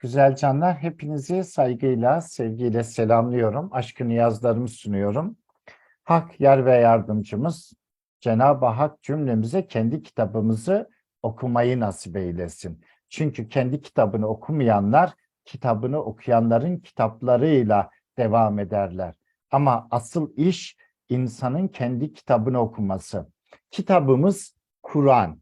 Güzel canlar, hepinizi saygıyla, sevgiyle selamlıyorum. Aşkı niyazlarımı sunuyorum. Hak, yer ve yardımcımız Cenab-ı Hak cümlemize kendi kitabımızı okumayı nasip eylesin. Çünkü kendi kitabını okumayanlar, kitabını okuyanların kitaplarıyla devam ederler. Ama asıl iş insanın kendi kitabını okuması. Kitabımız Kur'an.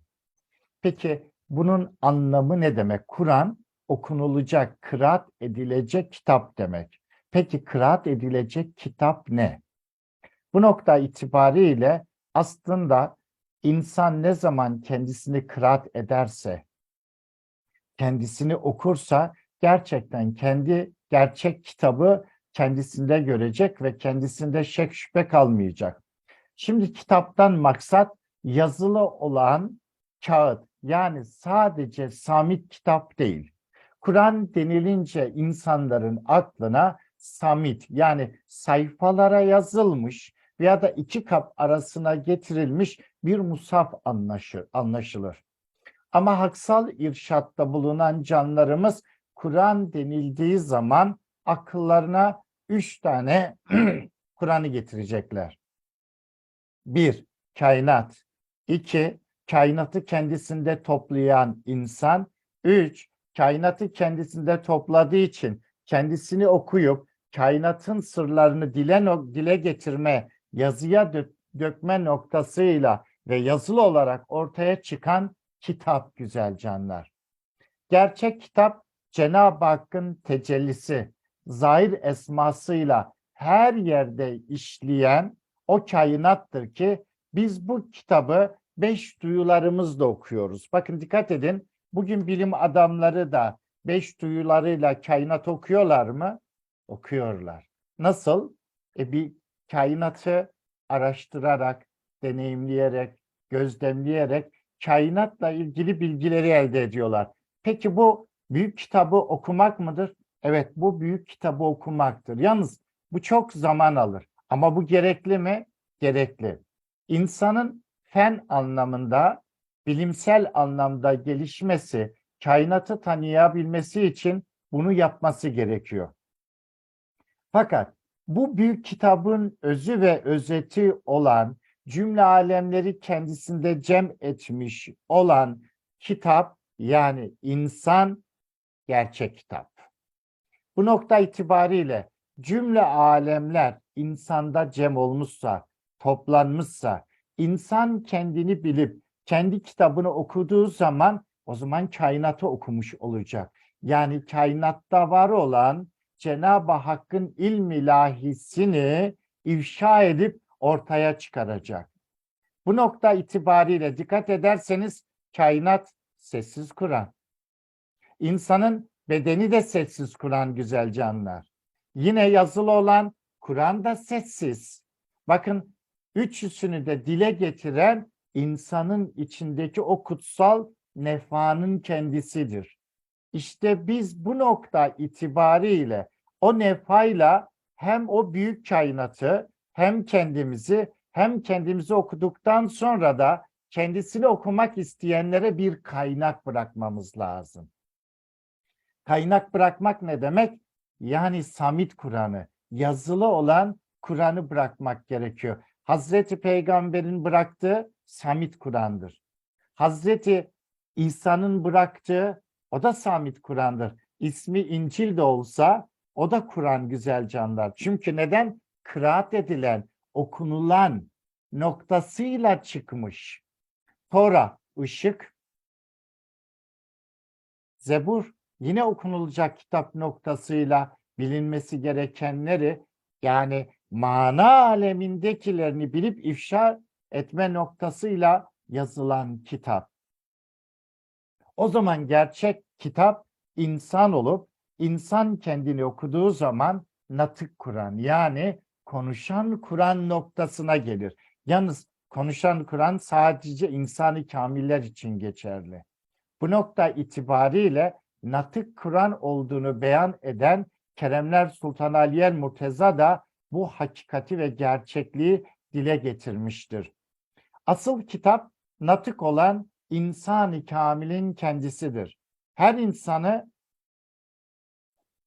Peki bunun anlamı ne demek? Kur'an okunulacak, kıraat edilecek kitap demek. Peki kıraat edilecek kitap ne? Bu nokta itibariyle aslında insan ne zaman kendisini kıraat ederse, kendisini okursa gerçekten kendi gerçek kitabı kendisinde görecek ve kendisinde şek şüphe kalmayacak. Şimdi kitaptan maksat yazılı olan kağıt yani sadece samit kitap değil. Kur'an denilince insanların aklına samit yani sayfalara yazılmış veya da iki kap arasına getirilmiş bir musaf anlaşır, anlaşılır. Ama haksal irşatta bulunan canlarımız Kur'an denildiği zaman akıllarına üç tane Kur'an'ı getirecekler. Bir, kainat. iki kainatı kendisinde toplayan insan. Üç, kainatı kendisinde topladığı için kendisini okuyup kainatın sırlarını dile, dile getirme, yazıya dö- dökme noktasıyla ve yazılı olarak ortaya çıkan kitap güzel canlar. Gerçek kitap Cenab-ı Hakk'ın tecellisi, zahir esmasıyla her yerde işleyen o kainattır ki biz bu kitabı beş duyularımızla okuyoruz. Bakın dikkat edin bugün bilim adamları da beş duyularıyla kainat okuyorlar mı? Okuyorlar. Nasıl? E bir kainatı araştırarak, deneyimleyerek, gözlemleyerek kainatla ilgili bilgileri elde ediyorlar. Peki bu büyük kitabı okumak mıdır? Evet bu büyük kitabı okumaktır. Yalnız bu çok zaman alır. Ama bu gerekli mi? Gerekli. İnsanın fen anlamında, bilimsel anlamda gelişmesi, kainatı tanıyabilmesi için bunu yapması gerekiyor. Fakat bu büyük kitabın özü ve özeti olan, cümle alemleri kendisinde cem etmiş olan kitap yani insan gerçek kitap. Bu nokta itibariyle cümle alemler insanda cem olmuşsa, toplanmışsa, insan kendini bilip kendi kitabını okuduğu zaman o zaman kainatı okumuş olacak. Yani kainatta var olan Cenab-ı Hakk'ın ilmi lahisini ifşa edip ortaya çıkaracak. Bu nokta itibariyle dikkat ederseniz kainat sessiz Kur'an. İnsanın bedeni de sessiz Kur'an güzel canlar. Yine yazılı olan Kur'an da sessiz. Bakın üçüsünü de dile getiren insanın içindeki o kutsal nefanın kendisidir. İşte biz bu nokta itibariyle o nefayla hem o büyük kainatı hem kendimizi hem kendimizi okuduktan sonra da kendisini okumak isteyenlere bir kaynak bırakmamız lazım. Kaynak bırakmak ne demek? Yani Samit Kur'an'ı, yazılı olan Kur'an'ı bırakmak gerekiyor. Hazreti Peygamber'in bıraktığı Samit Kur'an'dır. Hazreti İsa'nın bıraktığı o da Samit Kur'an'dır. İsmi İncil de olsa o da Kur'an güzel canlar. Çünkü neden? Kıraat edilen, okunulan noktasıyla çıkmış. Tora, ışık, Zebur yine okunulacak kitap noktasıyla bilinmesi gerekenleri yani mana alemindekilerini bilip ifşa etme noktasıyla yazılan kitap. O zaman gerçek kitap insan olup insan kendini okuduğu zaman natık Kur'an yani konuşan Kur'an noktasına gelir. Yalnız konuşan Kur'an sadece insani kamiller için geçerli. Bu nokta itibariyle natık Kur'an olduğunu beyan eden Keremler Sultan Aliyer Murteza da bu hakikati ve gerçekliği dile getirmiştir. Asıl kitap natık olan insan-ı kamilin kendisidir. Her insanı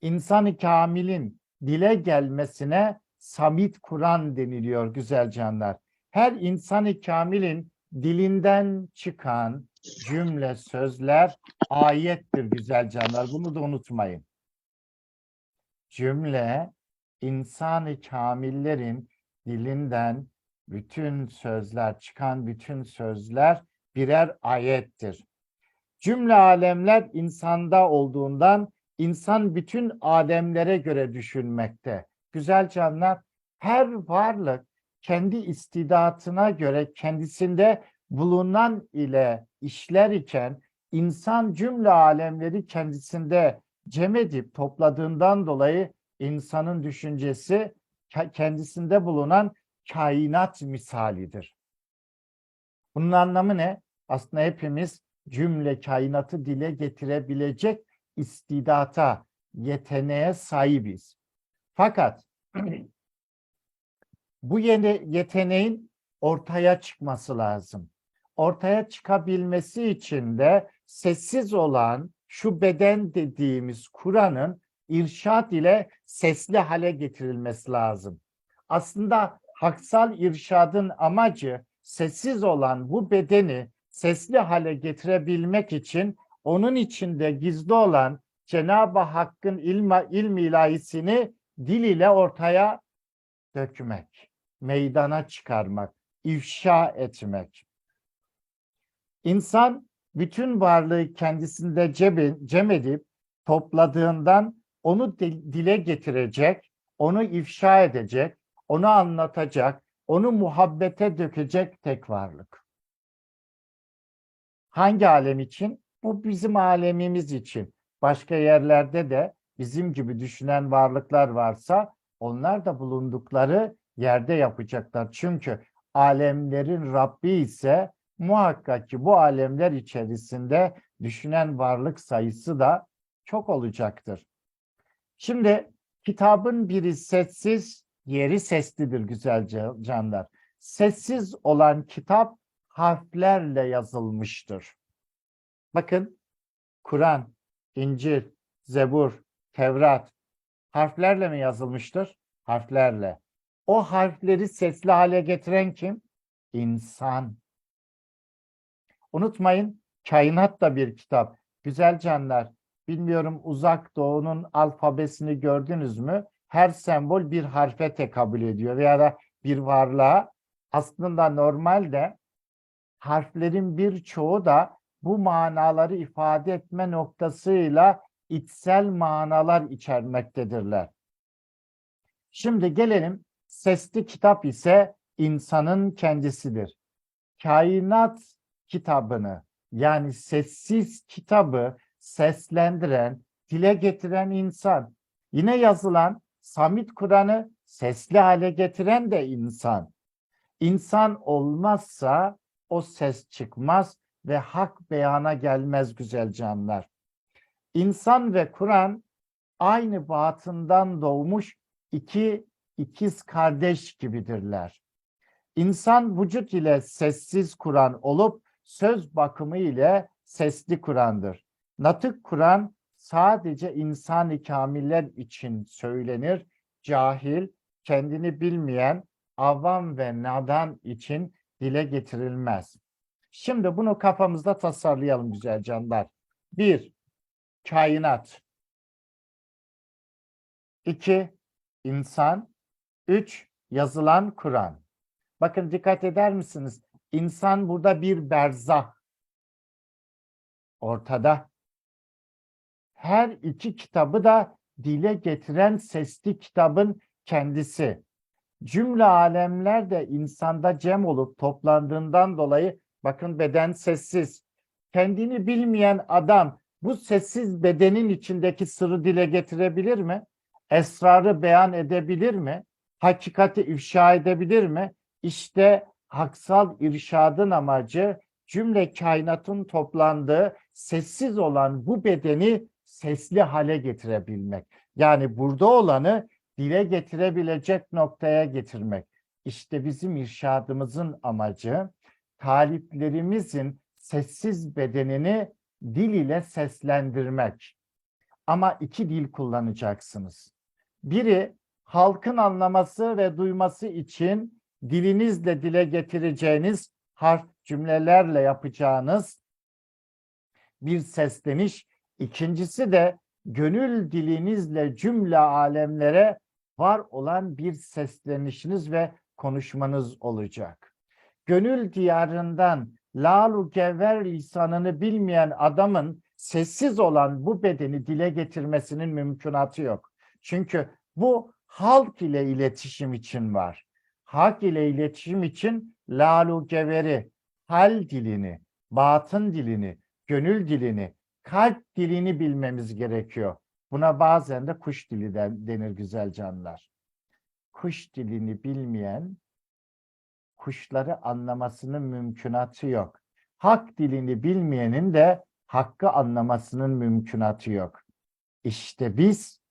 İnsan-ı kamilin dile gelmesine samit Kur'an deniliyor güzel canlar. Her insan-ı kamilin dilinden çıkan cümle, sözler ayettir güzel canlar. Bunu da unutmayın. Cümle, insan-ı kamillerin dilinden bütün sözler, çıkan bütün sözler birer ayettir. Cümle alemler insanda olduğundan insan bütün alemlere göre düşünmekte. Güzel canlar, her varlık kendi istidatına göre kendisinde bulunan ile işler iken insan cümle alemleri kendisinde cem edip topladığından dolayı insanın düşüncesi ke- kendisinde bulunan kainat misalidir. Bunun anlamı ne? Aslında hepimiz cümle kainatı dile getirebilecek istidata, yeteneğe sahibiz. Fakat bu yeni yeteneğin ortaya çıkması lazım. Ortaya çıkabilmesi için de sessiz olan şu beden dediğimiz Kur'an'ın irşat ile sesli hale getirilmesi lazım. Aslında haksal irşadın amacı sessiz olan bu bedeni sesli hale getirebilmek için onun içinde gizli olan Cenab-ı Hakk'ın ilma, ilmi ilahisini dil ile ortaya dökmek, meydana çıkarmak, ifşa etmek. İnsan bütün varlığı kendisinde cem edip topladığından onu dil- dile getirecek, onu ifşa edecek, onu anlatacak, onu muhabbete dökecek tek varlık. Hangi alem için? Bu bizim alemimiz için. Başka yerlerde de bizim gibi düşünen varlıklar varsa onlar da bulundukları yerde yapacaklar. Çünkü alemlerin Rabbi ise muhakkak ki bu alemler içerisinde düşünen varlık sayısı da çok olacaktır. Şimdi kitabın biri sessiz, yeri seslidir güzel ca- canlar. Sessiz olan kitap harflerle yazılmıştır. Bakın Kur'an, İncil, Zebur, Tevrat harflerle mi yazılmıştır? Harflerle. O harfleri sesli hale getiren kim? İnsan. Unutmayın, kainat da bir kitap. Güzel canlar, bilmiyorum uzak doğunun alfabesini gördünüz mü? Her sembol bir harfe tekabül ediyor veya da bir varlığa. Aslında normalde harflerin birçoğu da bu manaları ifade etme noktasıyla içsel manalar içermektedirler. Şimdi gelelim sesli kitap ise insanın kendisidir. Kainat kitabını yani sessiz kitabı seslendiren, dile getiren insan. Yine yazılan Samit Kur'an'ı sesli hale getiren de insan. İnsan olmazsa o ses çıkmaz ve hak beyana gelmez güzel canlar. İnsan ve Kur'an aynı batından doğmuş iki ikiz kardeş gibidirler. İnsan vücut ile sessiz Kur'an olup söz bakımı ile sesli Kur'an'dır. Natık Kur'an sadece insan-ı kamiller için söylenir. Cahil, kendini bilmeyen, avam ve nadan için dile getirilmez. Şimdi bunu kafamızda tasarlayalım güzel canlar. Bir, kainat. İki, insan. Üç, yazılan Kur'an. Bakın dikkat eder misiniz? İnsan burada bir berzah. Ortada. Her iki kitabı da dile getiren sesli kitabın kendisi. Cümle alemler de insanda cem olup toplandığından dolayı bakın beden sessiz. Kendini bilmeyen adam bu sessiz bedenin içindeki sırrı dile getirebilir mi? Esrarı beyan edebilir mi? Hakikati ifşa edebilir mi? İşte haksal irşadın amacı cümle kainatın toplandığı sessiz olan bu bedeni sesli hale getirebilmek. Yani burada olanı dile getirebilecek noktaya getirmek. İşte bizim irşadımızın amacı taliplerimizin sessiz bedenini dil ile seslendirmek. Ama iki dil kullanacaksınız. Biri halkın anlaması ve duyması için dilinizle dile getireceğiniz harf cümlelerle yapacağınız bir sesleniş. İkincisi de gönül dilinizle cümle alemlere var olan bir seslenişiniz ve konuşmanız olacak. Gönül diyarından lalu gevver lisanını bilmeyen adamın sessiz olan bu bedeni dile getirmesinin mümkünatı yok. Çünkü bu halk ile iletişim için var. Halk ile iletişim için lalu geveri, hal dilini, batın dilini, gönül dilini, kalp dilini bilmemiz gerekiyor. Buna bazen de kuş dili de- denir güzel canlar. Kuş dilini bilmeyen kuşları anlamasının mümkünatı yok. Hak dilini bilmeyenin de hakkı anlamasının mümkünatı yok. İşte biz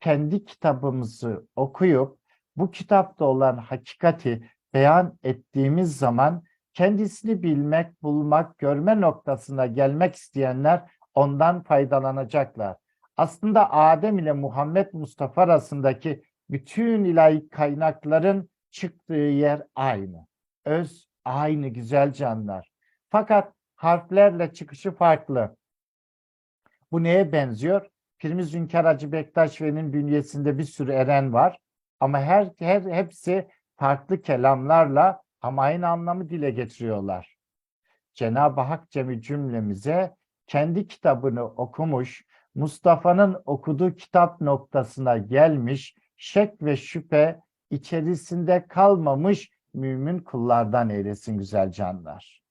kendi kitabımızı okuyup bu kitapta olan hakikati beyan ettiğimiz zaman kendisini bilmek, bulmak, görme noktasına gelmek isteyenler ondan faydalanacaklar. Aslında Adem ile Muhammed Mustafa arasındaki bütün ilahi kaynakların çıktığı yer aynı. Öz aynı güzel canlar. Fakat harflerle çıkışı farklı. Bu neye benziyor? Pirmiz Zünkar Hacı Bektaş Veli'nin bünyesinde bir sürü eren var. Ama her, her hepsi farklı kelamlarla ama aynı anlamı dile getiriyorlar. Cenab-ı Hak cemi cümlemize kendi kitabını okumuş, Mustafa'nın okuduğu kitap noktasına gelmiş, şek ve şüphe içerisinde kalmamış mümin kullardan eylesin güzel canlar.